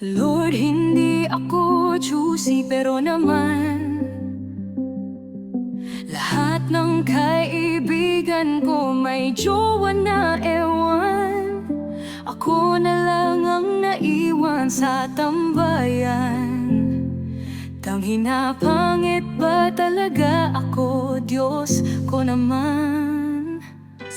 Lord, hindi ako choosy pero naman Lahat ng kaibigan ko may jowa na ewan. Ako na lang ang naiwan sa tambayan. Tanghin na pangit ba talaga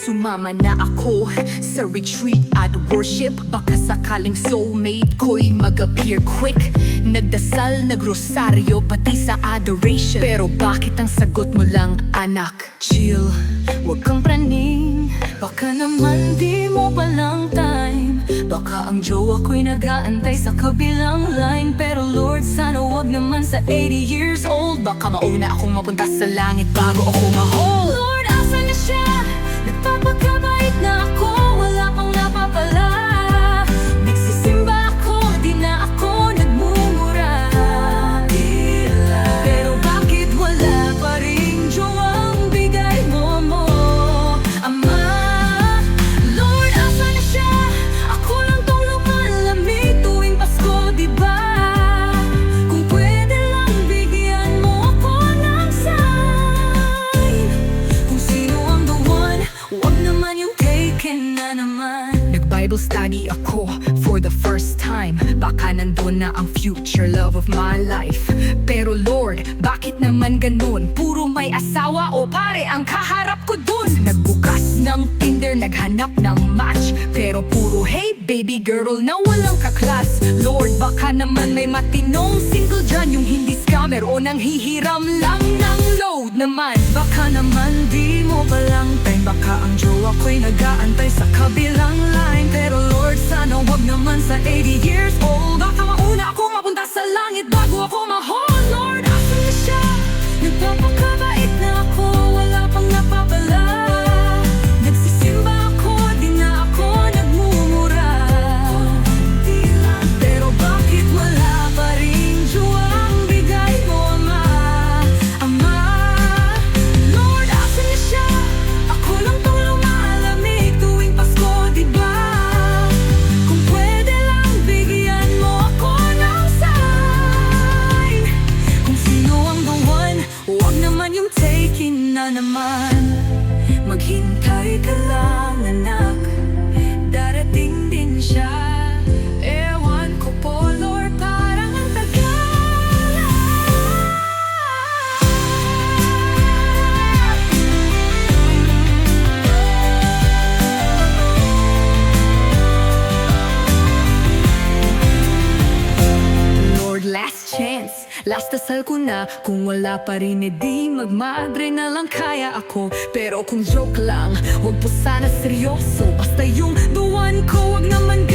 Sumama na ako sa retreat at worship. Baka sakaling soulmate ko'y mag-appear quick. Nagdasal, nagrosaryo, pati sa adoration. Pero bakit ang sagot mo lang, anak? Chill, wag kang praning. Baka naman di mo palang time. Baka ang jowa ko'y nag-aantay sa kabilang line. Pero Lord, sana wag naman sa 80 years old. Baka mauna akong mapunta sa langit bago ako mahol Lord, asa na siya? Nagpapakabait na Study ako for the first time. Baka nandun na ang future love of my life. Pero Lord, bakit naman ganun? Puro may asawa o pare ang kaharap ko dun. Nagbukas ng Tinder, naghanap ng match. Pero puro hey baby girl na walang kaklas. Lord, baka naman may matinong single dyan. Yung hindi scammer o nang hihiram lang ng load naman. Baka naman di mo palang time Baka ang jowa ko'y nag-aantay sa kabilang line. Pero Lord, sana wag naman sa 80 years naman. Maghintay ka lang, anak chance. Last dasal ko na Kung wala pa rin, edi magmadre na lang kaya ako. Pero kung joke lang Huwag po sana seryoso. Basta yung the one ko Huwag naman